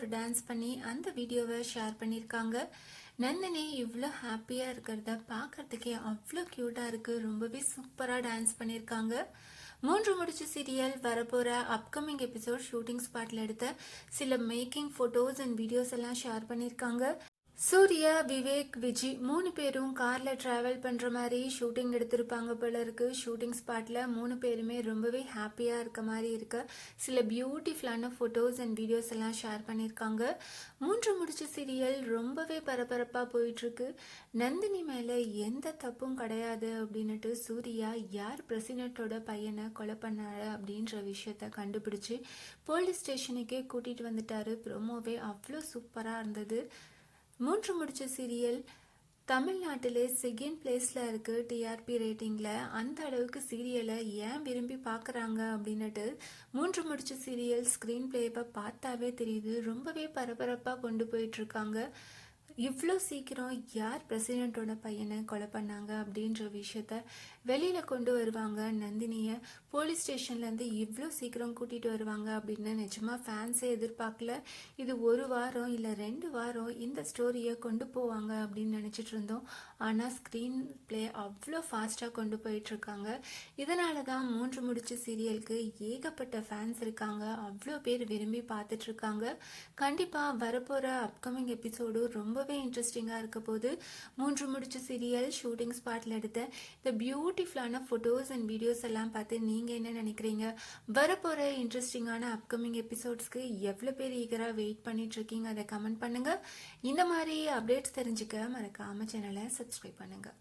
ஒரு டான்ஸ் பண்ணி அந்த வீடியோவை ஷேர் பண்ணியிருக்காங்க. நந்தினி இவ்வளோ ஹாப்பியாக இருக்கிறத பார்க்கறதுக்கே அவ்வளோ க்யூட்டாக இருக்குது ரொம்பவே சூப்பராக டான்ஸ் பண்ணியிருக்காங்க. மூன்று முடிச்சு சீரியல் வரப்போகிற அப்கமிங் எபிசோட் ஷூட்டிங் ஸ்பாட்டில் எடுத்த சில மேக்கிங் ஃபோட்டோஸ் அண்ட் வீடியோஸ் எல்லாம் ஷேர் பண்ணியிருக்காங்க. சூர்யா விவேக் விஜி மூணு பேரும் காரில் ட்ராவல் பண்ணுற மாதிரி ஷூட்டிங் எடுத்திருப்பாங்க போல இருக்கு. ஷூட்டிங் ஸ்பாட்டில் மூணு பேருமே ரொம்பவே ஹாப்பியாக இருக்க மாதிரி இருக்கு. சில பியூட்டிஃபுல்லான ஃபோட்டோஸ் அண்ட் வீடியோஸ் எல்லாம் ஷேர் பண்ணியிருக்காங்க மூன்று முடிச்ச சீரியல் ரொம்பவே பரபரப்பாக போயிட்டுருக்கு. நந்தினி மேலே எந்த தப்பும் கிடையாது அப்படின்னுட்டு சூர்யா யார் பிரசிடென்ட்டோட பையனை கொலை பண்ணாரு அப்படின்ற விஷயத்த கண்டுபிடிச்சு போலீஸ் ஸ்டேஷனுக்கே கூட்டிகிட்டு வந்துட்டாரு. ப்ரோமோவே அவ்வளோ சூப்பராக இருந்தது. மூன்று முடிச்ச சீரியல் தமிழ்நாட்டிலே செகண்ட் பிளேஸில் இருக்குது டிஆர்பி ரேட்டிங்கில் அந்த அளவுக்கு சீரியலை ஏன் விரும்பி பார்க்குறாங்க அப்படின்னுட்டு மூன்று முடிச்ச சீரியல் ஸ்க்ரீன் பிளேவை பார்த்தாவே தெரியுது. ரொம்பவே பரபரப்பாக கொண்டு போயிட்டுருக்காங்க இவ்வளோ சீக்கிரம் யார் பிரசிடெண்ட்டோட பையனை கொலை பண்ணாங்க அப்படின்ற விஷயத்த வெளியில் கொண்டு வருவாங்க. நந்தினியை போலீஸ் ஸ்டேஷன்லேருந்து இவ்வளோ சீக்கிரம் கூட்டிகிட்டு வருவாங்க அப்படின்னு நிஜமாக ஃபேன்ஸே எதிர்பார்க்கல. இது ஒரு வாரம் இல்லை ரெண்டு வாரம் இந்த ஸ்டோரியை கொண்டு போவாங்க அப்படின்னு நினச்சிட்டு இருந்தோம். ஆனால் ஸ்க்ரீன் ப்ளே அவ்வளோ ஃபாஸ்ட்டாக கொண்டு போயிட்டுருக்காங்க இதனால தான் மூன்று முடிச்சு சீரியலுக்கு ஏகப்பட்ட ஃபேன்ஸ் இருக்காங்க. அவ்வளோ பேர் விரும்பி பார்த்துட்ருக்காங்க கண்டிப்பாக வரப்போகிற அப்கமிங் எபிசோடு ரொம்பவே இன்ட்ரெஸ்டிங்காக இருக்க போது மூன்று முடிச்சு சீரியல் ஷூட்டிங் ஸ்பாட்டில் எடுத்த இந்த பியூட்டிஃபுல்லான ஃபோட்டோஸ் அண்ட் வீடியோஸ் எல்லாம் பார்த்து நீங்கள் என்ன நினைக்கிறீங்க? வரப்போகிற இன்ட்ரெஸ்டிங்கான அப்கமிங் எபிசோட்ஸ்க்கு எவ்வளோ பேர் ஈகராக வெயிட் பண்ணிகிட்ருக்கீங்க அதை கமெண்ட் பண்ணுங்கள் இந்த மாதிரி அப்டேட்ஸ் தெரிஞ்சுக்க மறக்காமல் சேனலை சப்ஸ்கிரைப் பண்ணுங்கள்